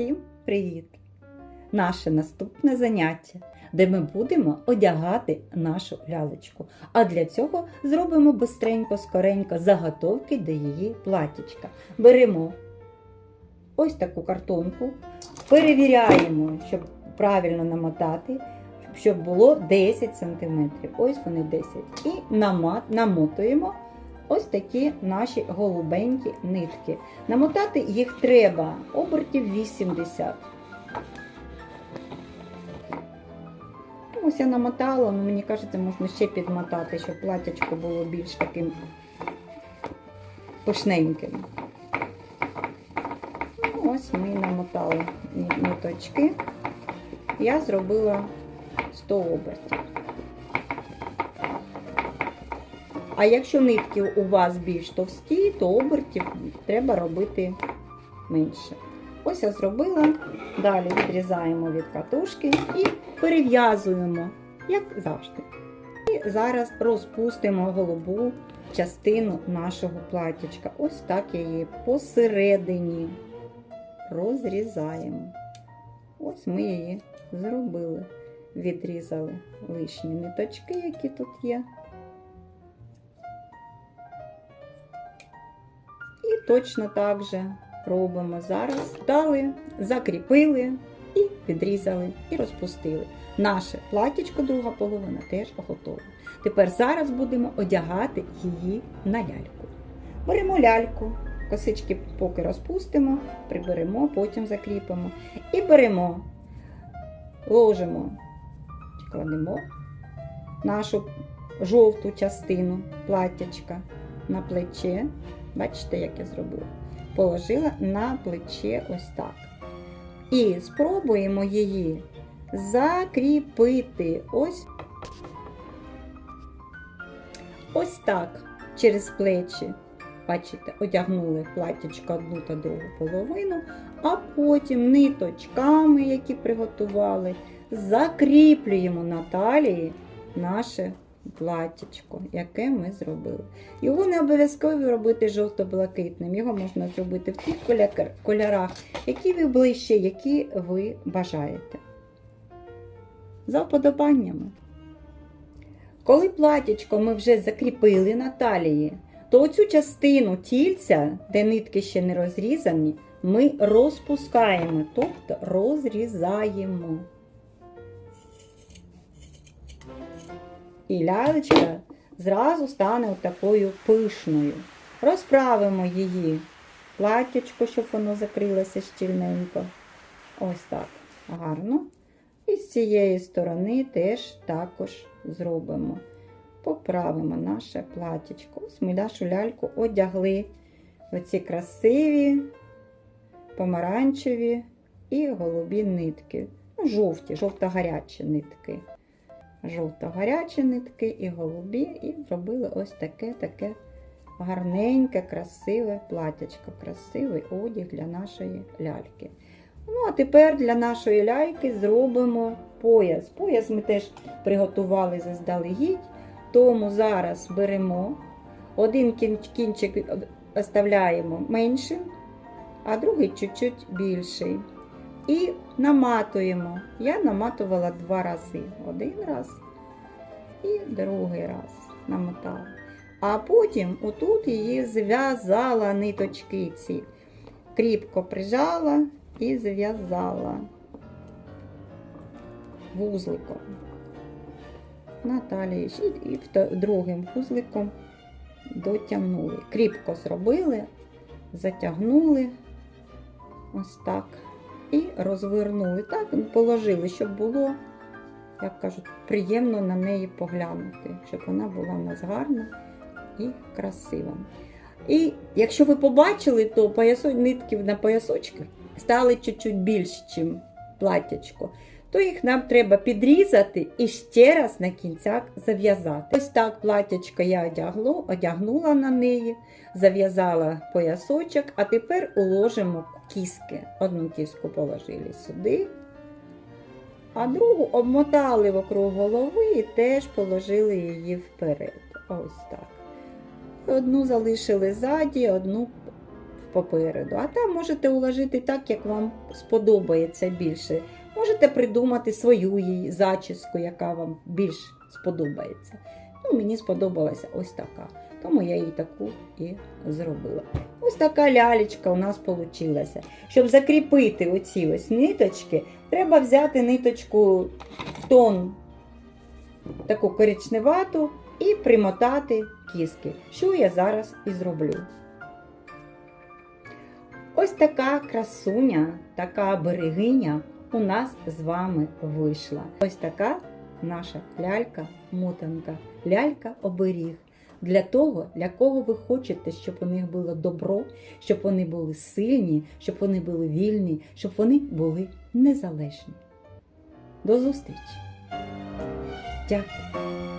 Всім привіт! Наше наступне заняття, де ми будемо одягати нашу лялечку. А для цього зробимо бистренько, скоренько заготовки до її платічка. Беремо ось таку картонку, перевіряємо, щоб правильно намотати, щоб було 10 см. Ось вони 10 І намотуємо ось такі наші голубенькі нитки. Намотати їх треба обертів 80. Ось я намотала, але мені кажеться, можна ще підмотати, щоб платячко було більш таким пишненьким. Ну, Ось ми намотали ниточки. Я зробила 100 обертів. А якщо нитки у вас більш товсті, то обертів треба робити менше. Ось я зробила. Далі відрізаємо від катушки і перев'язуємо, як завжди. І зараз розпустимо голубу частину нашого платячка. Ось так я її посередині розрізаємо. Ось ми її зробили. Відрізали лишні ниточки, які тут є. Точно так же робимо зараз. Дали, закріпили і відрізали, і розпустили. Наше платічко, друга половина, теж готова. Тепер зараз будемо одягати її на ляльку. Беремо ляльку, косички поки розпустимо, приберемо, потім закріпимо. І беремо, ложимо, кладемо нашу жовту частину платтячка на плече. Бачите, як я зробила? Положила на плече ось так. І спробуємо її закріпити ось ось так через плечі. Бачите, одягнули платтячко одну та другу половину, а потім ниточками, які приготували, закріплюємо на талії наше платтячко, яке ми зробили. Його не обов'язково робити жовто-блакитним. Його можна зробити в тих кольорах, які ви ближче, які ви бажаєте. За вподобаннями. Коли платічко ми вже закріпили на талії, то оцю частину тільця, де нитки ще не розрізані, ми розпускаємо, тобто розрізаємо. І лялечка зразу стане такою пишною. Розправимо її платтячко, щоб воно закрилося щільненько. Ось так. Гарно. І з цієї сторони теж також зробимо. Поправимо наше платтячко. Ось ми нашу ляльку одягли в оці красиві, помаранчеві і голубі нитки. Ну, жовті, жовто-гарячі нитки жовто-гарячі нитки і голубі, і зробили ось таке таке гарненьке, красиве платячко, красивий одяг для нашої ляльки. Ну, а тепер для нашої ляльки зробимо пояс. Пояс ми теж приготували заздалегідь, тому зараз беремо один кінчик оставляємо меншим, а другий чуть-чуть більший. І наматуємо. Я наматувала два рази. Один раз і другий раз намотала. А потім отут її зв'язала ниточки ці. Кріпко прижала і зв'язала вузликом. На талії і другим вузликом дотягнули. Кріпко зробили, затягнули ось так. І розвернули так, положили, щоб було, як кажуть, приємно на неї поглянути, щоб вона була у нас гарна і красива. І якщо ви побачили, то поясо... нитки на поясочках стали чуть-чуть більше, ніж платтячко, то їх нам треба підрізати і ще раз на кінцях зав'язати. Ось так платтячко я одягло, одягнула на неї, зав'язала поясочок, а тепер уложимо кіски. Одну кіску положили сюди, а другу обмотали вокруг голови і теж положили її вперед. Ось так. Одну залишили ззаді, одну попереду. А там можете уложити так, як вам сподобається більше. Можете придумати свою її зачіску, яка вам більш сподобається. Ну, мені сподобалася ось така. Тому я її таку і зробила. Ось така лялечка у нас вийшла. Щоб закріпити оці ось ниточки, треба взяти ниточку в тон таку коричневату і примотати кіски, що я зараз і зроблю. Ось така красуня, така берегиня у нас з вами вийшла. Ось така наша лялька-мотанка, лялька-оберіг. Для того, для кого ви хочете, щоб у них було добро, щоб вони були сильні, щоб вони були вільні, щоб вони були незалежні. До зустрічі! Дякую!